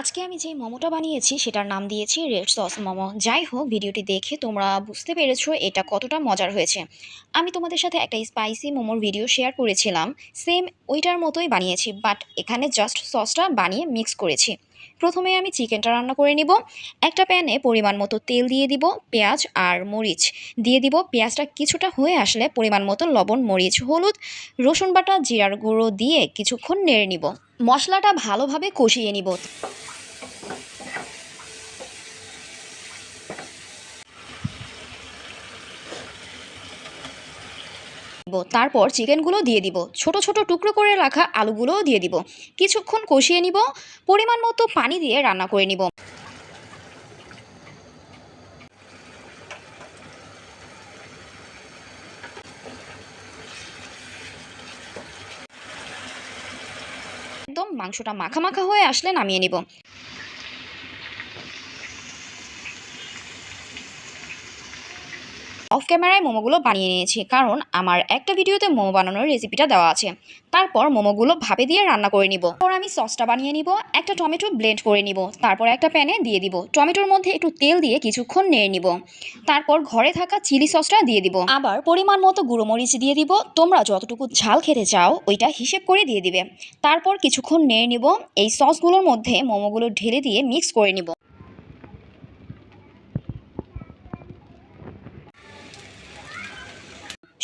আজকে আমি যে মোমোটা বানিয়েছি সেটার নাম দিয়েছি রেড সস মোমো। যাই হোক, ভিডিওটি দেখে তোমরা বুঝতে পেরেছ এটা কতটা মজার হয়েছে। আমি তোমাদের সাথে একটা স্পাইসি মোমোর ভিডিও শেয়ার করেছিলাম। সেম ওইটার মতোই বানিয়েছি বাট এখানে জাস্ট সসটা বানিয়ে মিক্স করেছি। প্রথমে আমি চিকেনটা রান্না করে নিব। একটা প্যানে পরিমাণ মতো তেল দিয়ে দিব, পেঁয়াজ আর মরিচ। দিয়ে দিব, পেঁয়াজটা কিছুটা হয়ে আসলে পরিমাণ মতো লবণ, মরিচ, হলুদ, রসুন বাটা, জিরার গুঁড়ো দিয়ে কিছুক্ষণ নেড়ে নিব। মশলাটা ভালোভাবে কষিয়ে নিব। দিব, তারপর চিকেনগুলো দিয়ে দিব। ছোট ছোট টুকরো করে রাখা আলুগুলোও দিয়ে দিব। কিছুক্ষণ কষিয়ে নিব, পরিমাণ মতো পানি দিয়ে রান্না করে নিব। একদম মাংসটা মাখা মাখা হয়ে আসলে নামিয়ে নিব। অফ ক্যামেরায় মোমোগুলো বানিয়ে নিয়েছি। কারণ আমার একটা ভিডিওতে মোমো বানানোর রেসিপিটা দেওয়া আছে। তারপর মোমোগুলো ভাপে দিয়ে রান্না করে নিব। তারপর আমি সসটা বানিয়ে নিব, একটা টমেটো ব্লেন্ড করে নিব, তারপর একটা প্যানে দিয়ে দিব। টমেটোর মধ্যে একটু তেল দিয়ে কিছুক্ষণ নেড়ে নিব। তারপর ঘরে থাকা চিলি সসটা দিয়ে দিব। আবার পরিমাণ মতো গুঁড়ো মরিচ দিয়ে দিব। তোমরা যতটুকু ঝাল খেতে চাও, ওইটা হিসেব করে দিয়ে দিবে। তারপর কিছুক্ষণ নেড়ে নিব। এই সসগুলোর মধ্যে মোমোগুলো ঢেলে দিয়ে মিক্স করে নিব।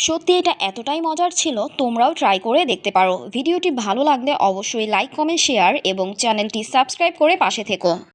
সত্যি এটা এতটাই মজার ছিল, তোমরাও ট্রাই করে দেখতে পারো। ভিডিওটি ভালো লাগলে অবশ্যই লাইক কমেন্ট শেয়ার এবং চ্যানেলটি সাবস্ক্রাইব করে পাশে থেকো।